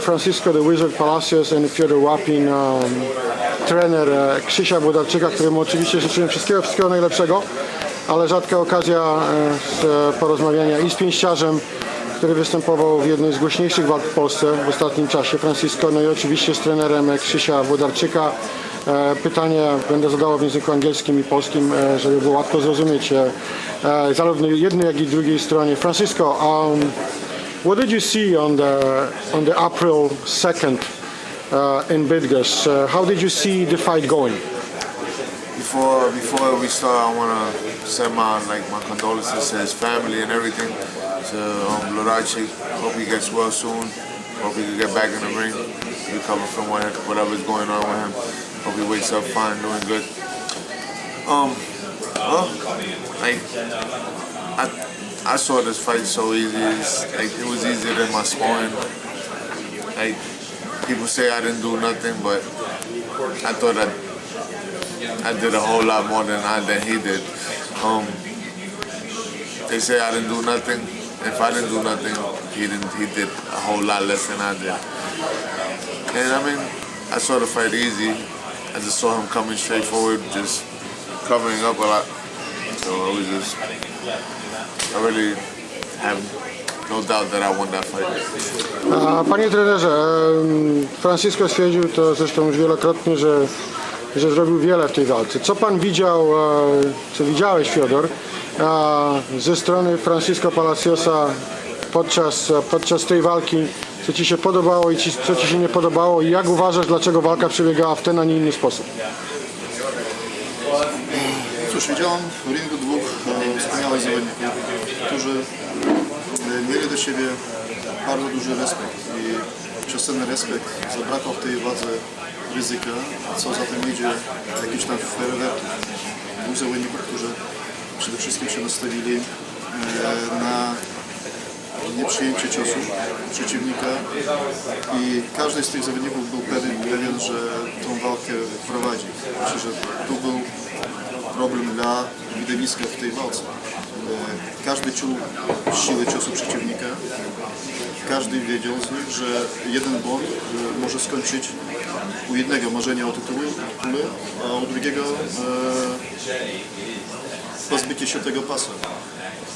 Francisco the Wizard Palacios and Fyodor Łapin, um, trener e, Krzysia Włodarczyka, któremu oczywiście życzyłem wszystkiego, wszystkiego najlepszego, ale rzadka okazja e, z e, porozmawiania i z pięściarzem, który występował w jednej z głośniejszych walk w Polsce w ostatnim czasie, Francisco, no i oczywiście z trenerem Krzysia Włodarczyka. Pytanie będę zadawał w języku angielskim i polskim, żeby było łatwo zrozumieć zarówno jednej, jak i drugiej stronie. Francisco, um, What did you see on the on the April second uh, in Bidgosz? Uh, how did you see the fight going? Before before we start, I want to send my like my condolences to his family and everything. To um. Hope he gets well soon. Hope he can get back in the ring, recover from what, whatever's going on with him. Hope he wakes up fine, doing good. Um, well, like I I saw this fight so easy. Like it was easier than my sparring. Like people say I didn't do nothing, but I thought I I did a whole lot more than I than he did. Um, they say I didn't do nothing. If I didn't do nothing, he didn't. He did a whole lot less than I did. And I mean, I saw the fight easy. I just saw him coming straight forward, just covering up a lot. So it was just. I really have no doubt that I won that fight. A panie trenerze, Francisco stwierdził to zresztą już wielokrotnie, że, że zrobił wiele w tej walce. Co pan widział, e, co widziałeś Fiodor, ze strony Francisco Palaciosa podczas, podczas tej walki? Co ci się podobało i ci, co ci się nie podobało i jak uważasz, dlaczego walka przebiegała w ten, a nie inny sposób? Cóż, widziałem w ringu dwóch e, wspaniałych zawodników, którzy e, mieli do siebie bardzo duży respekt i przez ten respekt zabrakło w tej wadze ryzyka, a co za tym idzie jakiś tam fajerwerków. Dwóch zawodników, którzy przede wszystkim się nastawili e, na nieprzyjęcie ciosu przeciwnika i każdy z tych zawodników był pewien, pewien że tą walkę prowadzi. Myślę, że tu był problem dla widowiska w tej walce. E, Każdy czuł siłę ciosu przeciwnika. Każdy wiedział z nich, że jeden błąd e, może skończyć u jednego marzenia o tytule, a u drugiego e, pozbycie się tego pasa.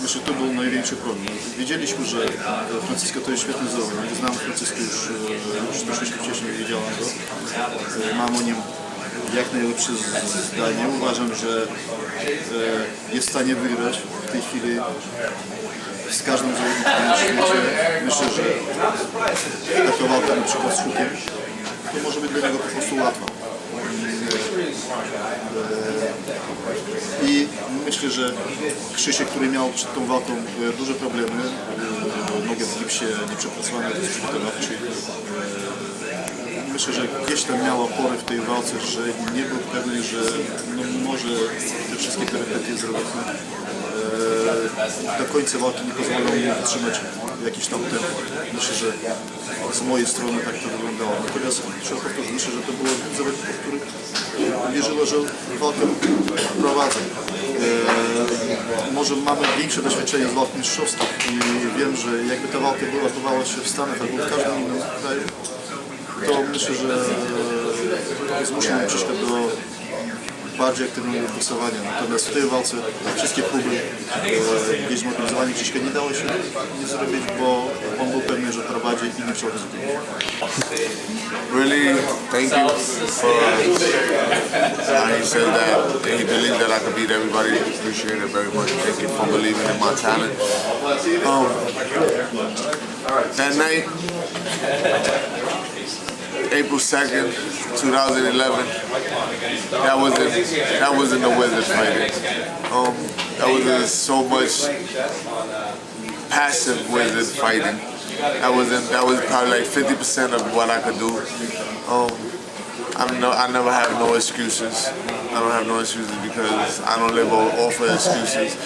Myślę, że to był największy problem. Wiedzieliśmy, że Francisco to jest świetny zawodnik. Znam Francisco już, e, już troszeczkę wcześniej, widziałem go. Mam o nim jak najlepsze zdanie. Uważam, że e, jest w stanie wygrać w tej chwili z każdym zawodnikiem na świecie. Myślę, że taka walka na przykład z Hukiem, to może być dla niego po prostu łatwa. I myślę, że Krzysiek, który miał przed tą walką e, duże problemy, e, nogę w gipsie, nieprzepracowane do przygotowawczy, myślę, że gdzieś tam miał opory w tej walce, że nie był pewny, że no, może te wszystkie perypetie zrobić. E, do końca walki nie pozwolą mu utrzymać jakiś tam tempo. Myślę, że z mojej strony tak to wyglądało. Natomiast trzeba powtórzyć, myślę, że to było dwóch zawodników, których wierzyło, że walkę prowadzą. E, może mamy większe doświadczenie w walk mistrzowskich i wiem, że jakby ta walka była, odbywała się w Stanach albo w każdym innym kraju, to myślę, że zmusi mnie troszkę do bardziej aktywnego głosowania. Natomiast w tej walce wszystkie próby e, gdzieś zmobilizowanie Krzyśka nie dało się nie zrobić, bo on był pewny, że prowadzi i nie chciał ryzykować. really thank you for how he said that he believed that I could beat everybody. Appreciate it very much. Thank you for believing in my talent. Um, that night, April second, two thousand eleven. That wasn't that wasn't the Wizard fighting. Um, that was uh, so much passive Wizard fighting. That wasn't that was probably like fifty percent of what I could do. Um, I'm no, I never have no excuses. I don't have no excuses because I don't live off of excuses.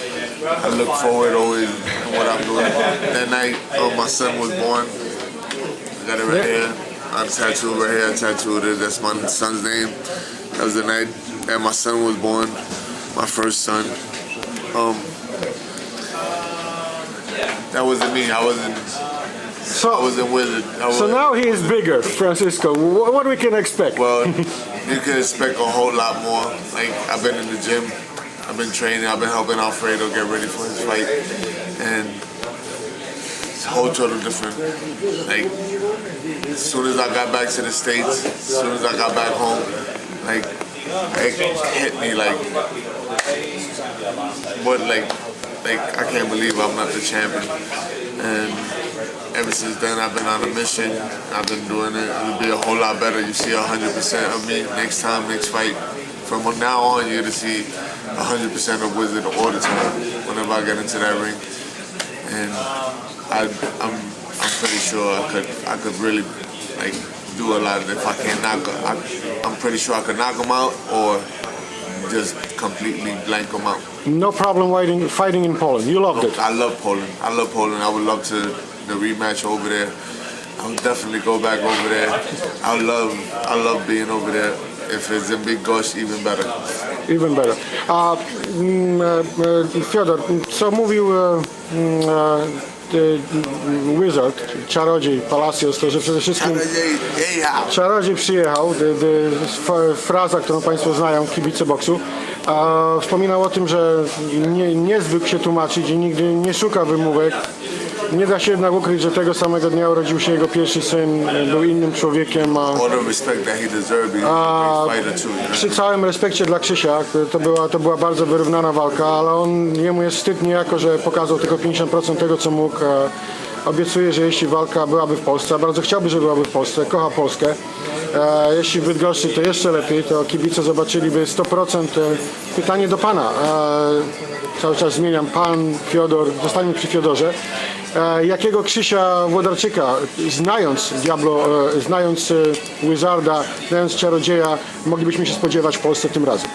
I look forward always to what I'm doing. That night, uh, my son was born. I got it right here. I'm tattooed right here. I tattooed it. That's my son's name. That was the night that my son was born. My first son. Um, that wasn't me. I wasn't So- I was in Wizard. I was, So now he is bigger, Francisco. Wh- What we can expect? well, you can expect a whole lot more. Like I've been in the gym, I've been training, I've been helping Alfredo get ready for his fight, and it's a whole total different. Like as soon as I got back to the states, as soon as I got back home, like it hit me like what like like I can't believe I'm not the champion. And ever since then I've been on a mission. I've been doing it. It'll be a whole lot better. You see hundred percent of me next time, next fight. From now on you're gonna see hundred percent of Wizard all the time whenever I get into that ring. And I I'm I'm pretty sure I could I could really like do a lot of if I can't knock I, I'm pretty sure I could knock him out or just completely blank him out. No problem fighting, fighting in Poland. You loved it. I love Poland. I love Poland. I would love to the rematch over there. I would definitely go back over there. I love I love being over there. If it's in Big Gosh, even better. Even better. A mm, e, e, Fiodor, co mówił e, mm, e, Wizard, czyli czarodziej Palacios, to że przede wszystkim czarodziej przyjechał, f- fraza, którą Państwo znają, kibice boksu, a wspominał o tym, że nie, nie zwykł się tłumaczyć i nigdy nie szuka wymówek. Nie da się jednak ukryć, że tego samego dnia urodził się jego pierwszy syn, był innym człowiekiem, a a przy całym respekcie dla Krzysia, to była, to była bardzo wyrównana walka, ale on, jemu jest wstyd niejako, że pokazał tylko 50% tego, co mógł. Obiecuję, że jeśli walka byłaby w Polsce, a bardzo chciałby, żeby byłaby w Polsce, kocha Polskę. E, jeśli w Bydgoszczy, to jeszcze lepiej, to kibice zobaczyliby 100%. E, pytanie do Pana, e, cały czas zmieniam, Pan Fiodor, zostańmy przy Fiodorze. E, jakiego Krzysia Włodarczyka, znając Diablo, e, znając e, Wizarda, znając Czarodzieja, moglibyśmy się spodziewać w Polsce tym razem?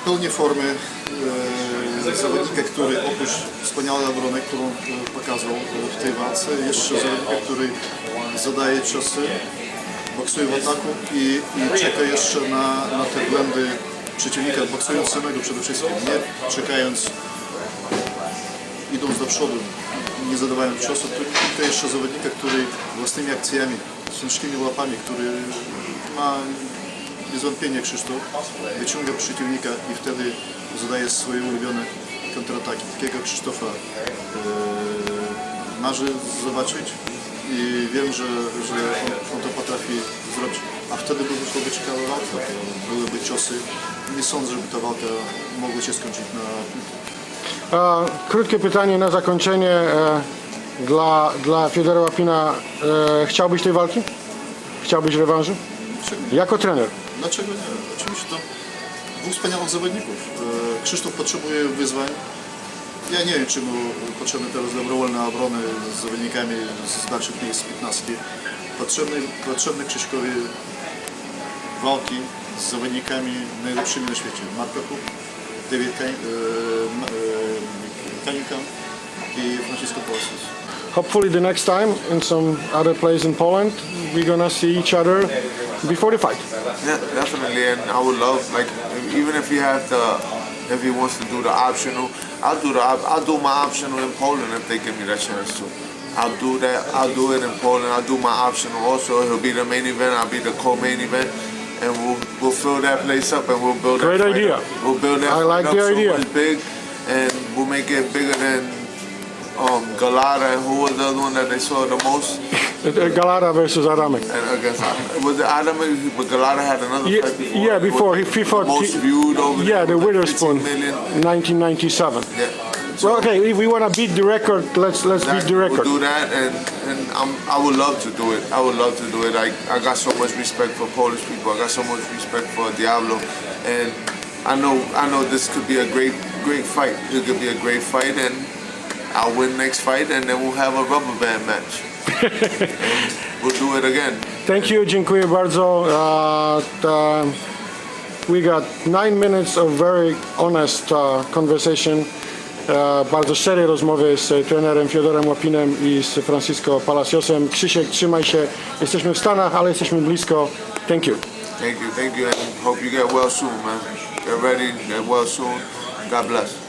w pełni formy zawodnika, który oprócz wspaniałej obrony, którą pokazał w tej walce, jeszcze zawodnika, który zadaje ciosy, boksuje w ataku i, i czeka jeszcze na, na te błędy przeciwnika, boksując samego przede wszystkim, nie czekając, idąc do przodu, nie zadawając ciosu, tylko jeszcze zawodnika, który własnymi akcjami, ciężkimi łapami, który ma bez wątpienia Krzysztof wyciąga przeciwnika i wtedy zadaje swoje ulubione kontrataki. Takiego Krzysztofa e, marzy zobaczyć i wiem, że, że on, on to potrafi zrobić. A wtedy by byłaby ciekawa walka, to byłyby ciosy. Nie sądzę, żeby ta walka mogła się skończyć na krótkie pytanie na zakończenie. E, dla, dla Fiodora Łapina e, chciałbyś tej walki? Chciałbyś rewanżu? Jako trener. Dlaczego nie? Oczywiście to dwóch wspaniałych zawodników. E, Krzysztof potrzebuje wyzwań. Ja nie wiem, czy mu potrzebne teraz dobrowolne obrony z zawodnikami z dalszych miejsc 15. Potrzebny, potrzebny Krzyśkowi walki z zawodnikami najlepszymi na świecie. Marko Kup, David Kań- e, Ma- e, Cunningham i Francisco Palacios. Hopefully the next time in some other place in Poland, we're gonna see each other before the fight. Yeah, definitely, and I would love like even if he have to, if he wants to do the optional, I'll do the I'll do my optional in Poland if they give me that chance to. I'll do that. I'll do it in Poland. I'll do my optional also. He'll be the main event. I'll be the co-main event, and we'll we'll fill that place up and we'll build. Great that idea. Up. We'll build that. I like up the so idea. much big, and we'll make it bigger than um, Galata. And who was the other one that they saw the most? E, Galara versus Adamek. And against was it Adam? But Galata had another Yeah, fight before. yeah, before he, Was he the fought. most viewed over yeah, the Witherspoon, 1997. Yeah. Well, okay, if we want to beat the record, let's let's beat the record. We'll do that, and and I'm, I would love to do it. I would love to do it. I, I got so much respect for Polish people. I got so much respect for Diablo, and I know I know this could be a great great fight. It could be a great fight, and I'll win next fight, and then we'll have a rubber band match. we'll do it again. Thank you, dziękuję bardzo. Uh, the, we got nine minutes of very honest uh, conversation. Uh, bardzo szczerej rozmowy z trenerem Fiodorem Łapinem i z Francisco Palaciosem. Krzysiek, trzymaj się. Jesteśmy w Stanach, ale jesteśmy blisko. Thank you. Thank you, thank you, and hope you get well soon, man. Get ready, get well soon. God bless.